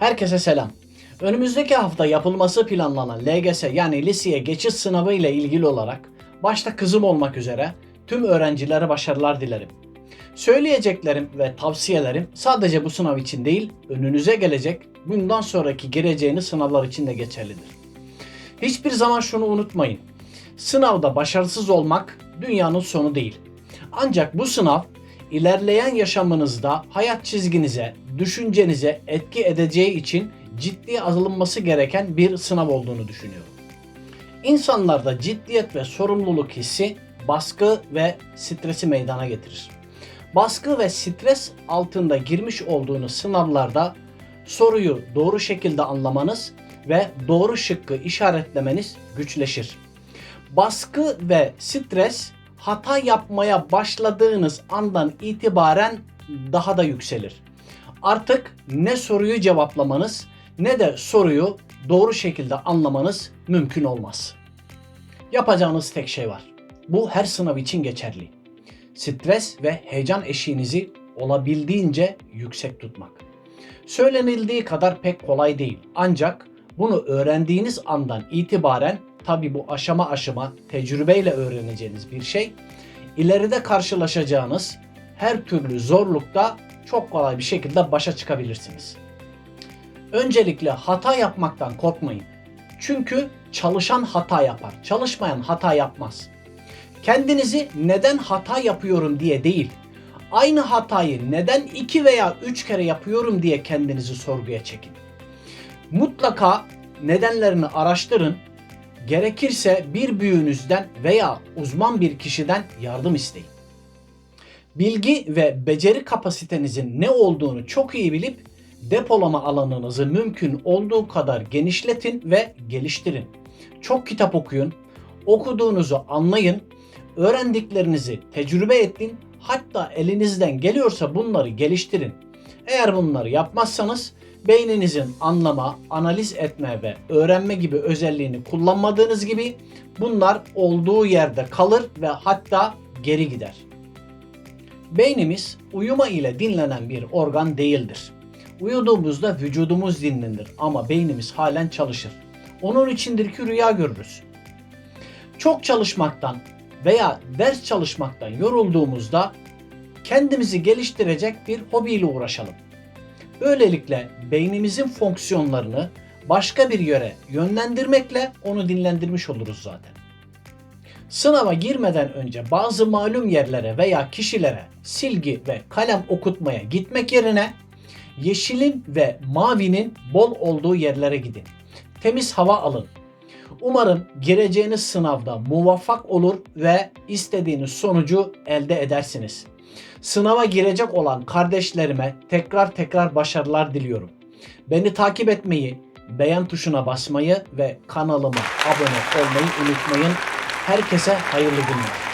Herkese selam. Önümüzdeki hafta yapılması planlanan LGS yani liseye geçiş sınavı ile ilgili olarak başta kızım olmak üzere tüm öğrencilere başarılar dilerim. Söyleyeceklerim ve tavsiyelerim sadece bu sınav için değil, önünüze gelecek, bundan sonraki gireceğiniz sınavlar için de geçerlidir. Hiçbir zaman şunu unutmayın. Sınavda başarısız olmak dünyanın sonu değil. Ancak bu sınav ilerleyen yaşamınızda hayat çizginize, düşüncenize etki edeceği için ciddiye alınması gereken bir sınav olduğunu düşünüyorum. İnsanlarda ciddiyet ve sorumluluk hissi baskı ve stresi meydana getirir. Baskı ve stres altında girmiş olduğunuz sınavlarda soruyu doğru şekilde anlamanız ve doğru şıkkı işaretlemeniz güçleşir. Baskı ve stres hata yapmaya başladığınız andan itibaren daha da yükselir. Artık ne soruyu cevaplamanız ne de soruyu doğru şekilde anlamanız mümkün olmaz. Yapacağınız tek şey var. Bu her sınav için geçerli. Stres ve heyecan eşiğinizi olabildiğince yüksek tutmak. Söylenildiği kadar pek kolay değil. Ancak bunu öğrendiğiniz andan itibaren tabi bu aşama aşama tecrübeyle öğreneceğiniz bir şey. İleride karşılaşacağınız her türlü zorlukta çok kolay bir şekilde başa çıkabilirsiniz. Öncelikle hata yapmaktan korkmayın. Çünkü çalışan hata yapar. Çalışmayan hata yapmaz. Kendinizi neden hata yapıyorum diye değil, aynı hatayı neden iki veya üç kere yapıyorum diye kendinizi sorguya çekin. Mutlaka nedenlerini araştırın. Gerekirse bir büyüğünüzden veya uzman bir kişiden yardım isteyin. Bilgi ve beceri kapasitenizin ne olduğunu çok iyi bilip depolama alanınızı mümkün olduğu kadar genişletin ve geliştirin. Çok kitap okuyun, okuduğunuzu anlayın, öğrendiklerinizi tecrübe edin, hatta elinizden geliyorsa bunları geliştirin. Eğer bunları yapmazsanız beyninizin anlama, analiz etme ve öğrenme gibi özelliğini kullanmadığınız gibi bunlar olduğu yerde kalır ve hatta geri gider. Beynimiz uyuma ile dinlenen bir organ değildir. Uyuduğumuzda vücudumuz dinlenir ama beynimiz halen çalışır. Onun içindir ki rüya görürüz. Çok çalışmaktan veya ders çalışmaktan yorulduğumuzda kendimizi geliştirecek bir hobiyle uğraşalım. Böylelikle beynimizin fonksiyonlarını başka bir yöre yönlendirmekle onu dinlendirmiş oluruz zaten. Sınava girmeden önce bazı malum yerlere veya kişilere silgi ve kalem okutmaya gitmek yerine yeşilin ve mavinin bol olduğu yerlere gidin. Temiz hava alın. Umarım gireceğiniz sınavda muvaffak olur ve istediğiniz sonucu elde edersiniz. Sınava girecek olan kardeşlerime tekrar tekrar başarılar diliyorum. Beni takip etmeyi, beğen tuşuna basmayı ve kanalıma abone olmayı unutmayın. Herkese hayırlı günler.